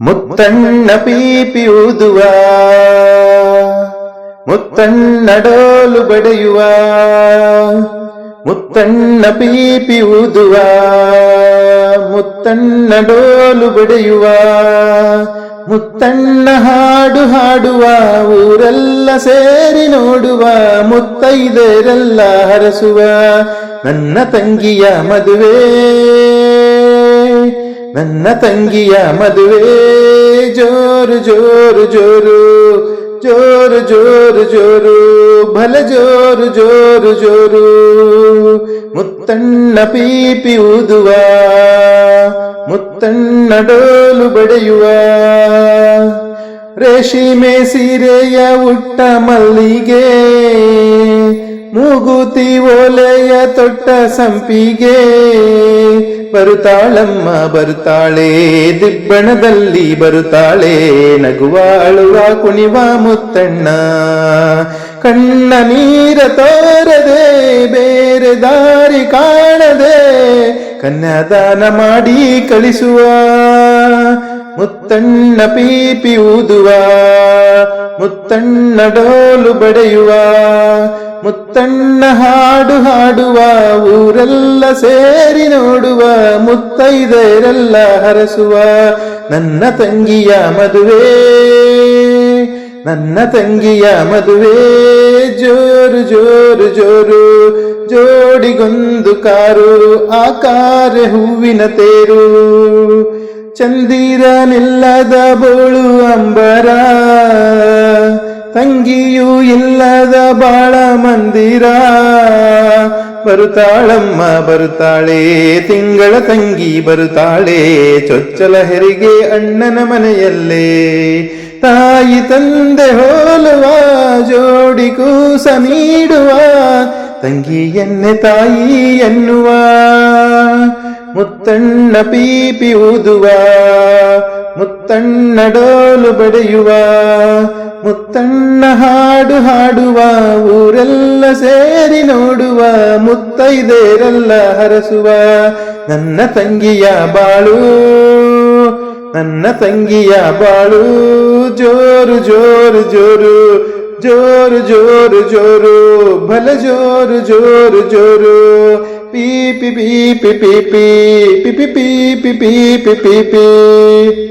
ಮುತ್ತಣ್ಣ ಪೀಪಿ ಊದುವ, ಮುತ್ತಣ್ಣ ಡೋಲು ಬಡೆಯುವ, ಮುತ್ತಣ್ಣ ಪೀಪಿ ಊದುವ, ಮುತ್ತಣ್ಣ ಡೋಲು ಬಡೆಯುವ, ಮುತ್ತಣ್ಣ ಹಾಡು ಹಾಡುವ, ಊರೆಲ್ಲ ಸೇರಿ ನೋಡುವ, ಮುತ್ತೈದರೆಲ್ಲ ಹರಸುವ, ನನ್ನ ತಂಗಿಯ ಮದುವೆ. ನನ್ನ ತಂಗಿಯ ಮದುವೆ. ಜೋರು ಜೋರು ಜೋರು. ಜೋರು ಜೋರು ಜೋರು. ಭಲ ಜೋರು ಜೋರು ಜೋರು. ಮುತ್ತಣ್ಣ ಪೀಪಿ ಊದುವ. ಮುತ್ತಣ್ಣ ಡೋಲು ಬಡೆಯುವ. ರೇಷಿಮೆ ಸೀರೆಯ ಉಟ್ಟ ಮಲ್ಲಿಗೆ. ಮೂಗುತಿ ಓಲೆಯ ತೊಟ್ಟ ಸಂಪಿಗೆ. ಬರುತ್ತಾಳಮ್ಮ, ಬರುತ್ತಾಳೆ, ದಿಬ್ಬಣದಲ್ಲಿ ಬರುತ್ತಾಳೆ ನಗುವ ಅಳುವ ಕುಣಿವ ಮುತ್ತಣ್ಣ. ಕಣ್ಣ ನೀರ ತೋರದೆ, ಬೇರೆ ದಾರಿ ಕಾಣದೆ, ಕನ್ಯಾದಾನ ಮಾಡಿ ಕಳಿಸುವ. ಮುತ್ತಣ್ಣ ಪೀಪಿ ಊದುವ ಮುತ್ತಣ್ಣ ಡೋಲು ಬಡೆಯುವ. ಮುತ್ತಣ್ಣ ಹಾಡು ಹಾಡುವ ಊರೆಲ್ಲ ಸೇರಿ ನೋಡುವ ಮುತ್ತೈದರೆಲ್ಲ ಹರಸುವ ನನ್ನ ತಂಗಿಯ ಮದುವೆ. ನನ್ನ ತಂಗಿಯ ಮದುವೆ. ಜೋರು ಜೋರು ಜೋರು, ಜೋಡಿಗೊಂದು ಕಾರು, ಆ ಕಾರ ಹೂವಿನ ತೇರು. ಚಂದಿರ ನಿಲ್ಲದ ಬೋಳು ಅಂಬರ. ತಂಗಿಯೂ ಇಲ್ಲದ ಬಾಳ ಮಂದಿರ. ಬರುತ್ತಾಳಮ್ಮ ಬರುತ್ತಾಳೆ, ತಿಂಗಳ ತಂಗಿ ಬರುತ್ತಾಳೆ, ಚೊಚ್ಚಲ ಹೆರಿಗೆ ಅಣ್ಣನ ಮನೆಯಲ್ಲೇ. ತಾಯಿ ತಂದೆ ಹೋಲುವ, ಜೋಡಿ ಕೂಸ ನೀಡುವ, ತಂಗಿಯನ್ನೆ ತಾಯಿ ಎನ್ನುವ. ಮುತ್ತಣ್ಣ ಪೀಪಿ ಊದುವ, ಮುತ್ತಣ್ಣ ಡೋಲು ಬಡೆಯುವ. ಮುತ್ತಣ್ಣ ಹಾಡು ಹಾಡುವ, ಊರೆಲ್ಲ ಸೇರಿ ನೋಡುವ ಮುತ್ತೈದೇರೆಲ್ಲ ಹರಸುವ. ನನ್ನ ತಂಗಿಯ ಬಾಳು, ನನ್ನ ತಂಗಿಯ ಬಾಳು, ಜೋರು ಜೋರು ಜೋರು ಜೋರು ಜೋರು ಜೋರು, ಬಲ ಜೋರು ಜೋರು ಜೋರು. ಪಿ ಪಿ ಪಿ ಪಿ ಪಿ ಪಿ ಪಿ ಪಿ ಪಿ ಪೀಪಿ.